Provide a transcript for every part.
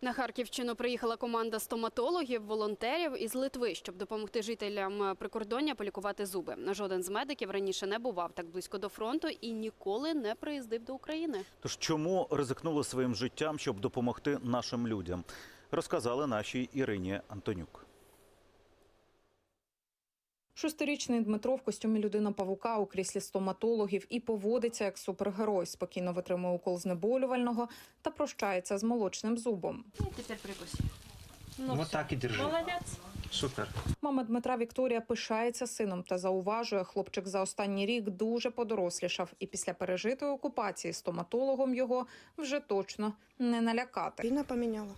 На Харківщину приїхала команда стоматологів, волонтерів із Литви, щоб допомогти жителям прикордоння полікувати зуби. Жоден з медиків раніше не бував так близько до фронту і ніколи не приїздив до України. Тож чому ризикнули своїм життям, щоб допомогти нашим людям? Розказали нашій Ірині Антонюк. Шестирічний Дмитро в костюмі людина павука у кріслі стоматологів і поводиться як супергерой. Спокійно витримує укол знеболювального та прощається з молочним зубом. Тепер прикусі. вот так и держи. Молодець. Супер. Мама Дмитра Вікторія пишається сином та зауважує, хлопчик за останній рік дуже подорослішав, і після пережитої окупації стоматологом його вже точно не налякати. Війна поміняла.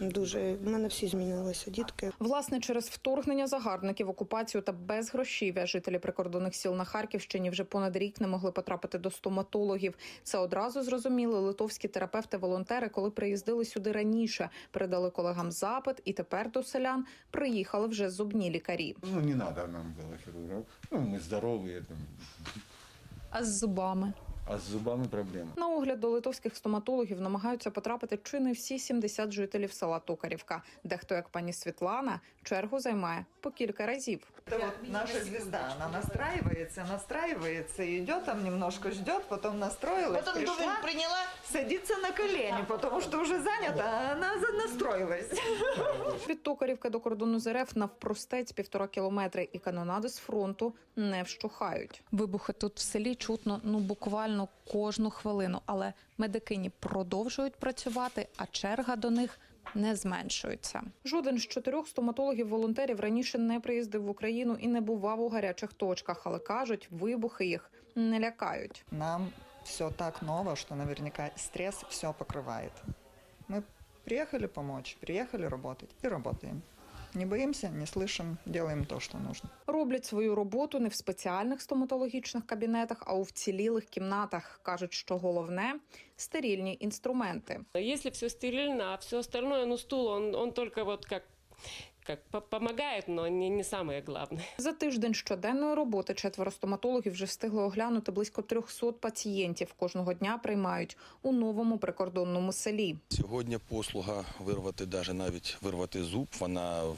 Дуже в мене всі змінилися. Дітки Власне, через вторгнення загарбників, окупацію та безгрошів'я жителі прикордонних сіл на Харківщині вже понад рік не могли потрапити до стоматологів. Це одразу зрозуміли литовські терапевти-волонтери, коли приїздили сюди раніше, передали колегам запит, і тепер до селян приїхали вже зубні лікарі. Ну, не надо нам было хирургов. Ну, мы здоровые, там, А з зубами а з зубами проблема. на огляд до литовських стоматологів намагаються потрапити чи не всі 70 жителів села Токарівка. Дехто, як пані Світлана, чергу займає по кілька разів. Это вот наша звезда, она настраивается, настраивается, идет там немножко ждет, потом настроилась, Потом пришла, думаю, приняла. садится на колени, потому что уже занята, а она за- настроилась. Від Токарівки до кордону з РФ навпростець півтора кілометри, і канонади з фронту не вщухають. Вибухи тут в селі чутно ну буквально кожну хвилину, але медикині продовжують працювати, а черга до них не зменшується. Жоден з чотирьох стоматологів-волонтерів раніше не приїздив в Україну і не бував у гарячих точках, але кажуть, вибухи їх не лякають. Нам все так ново, що наверняка стрес все покриває. Ми приїхали помочь, приїхали працювати і работаем. Не боїмося, не слышим, делаем то, що нужно. Роблять свою роботу не в спеціальних стоматологічних кабінетах, а у вцілілих кімнатах. кажуть, що головне стерильні інструменти. Якщо все стерильно, а все остальное, ну стул, он, он только вот как, как по- помогает, но не, не самое главное. За тиждень щоденної роботи четверо стоматологів вже встигли оглянути близько 300 пацієнтів. Кожного дня приймають у новому прикордонному селі. Сьогодні послуга вирвати, навіть навіть вирвати зуб, вона в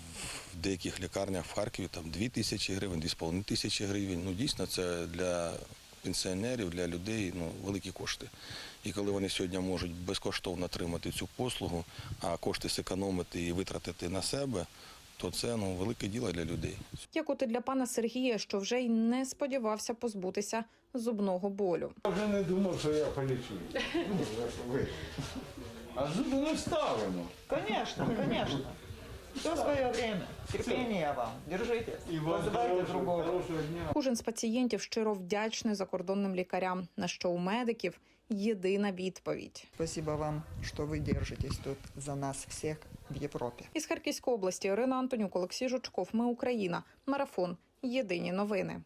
деяких лікарнях в Харкові там 2 тисячі гривень, 2,5 тисячі гривень. Ну дійсно це для пенсіонерів, для людей ну, великі кошти. І коли вони сьогодні можуть безкоштовно отримати цю послугу, а кошти зекономити і витратити на себе, то це ну, велике діло для людей. Як от і для пана Сергія, що вже й не сподівався позбутися зубного болю. Я вже не думав, що я полечу. Ну, ви. А зуби не вставимо. Конечно, конечно. Все свое время. Терпения вам. Держитесь. Вызывайте другого. хорошого дня. Кожен з пацієнтів щиро вдячний закордонним лікарям, на що у медиків єдина відповідь. Спасибо вам, что вы держитесь тут за нас всех в Європі. Із Харківської області Ірина Антонюк, Олексій Жучков. Ми Україна. Марафон. Єдині новини.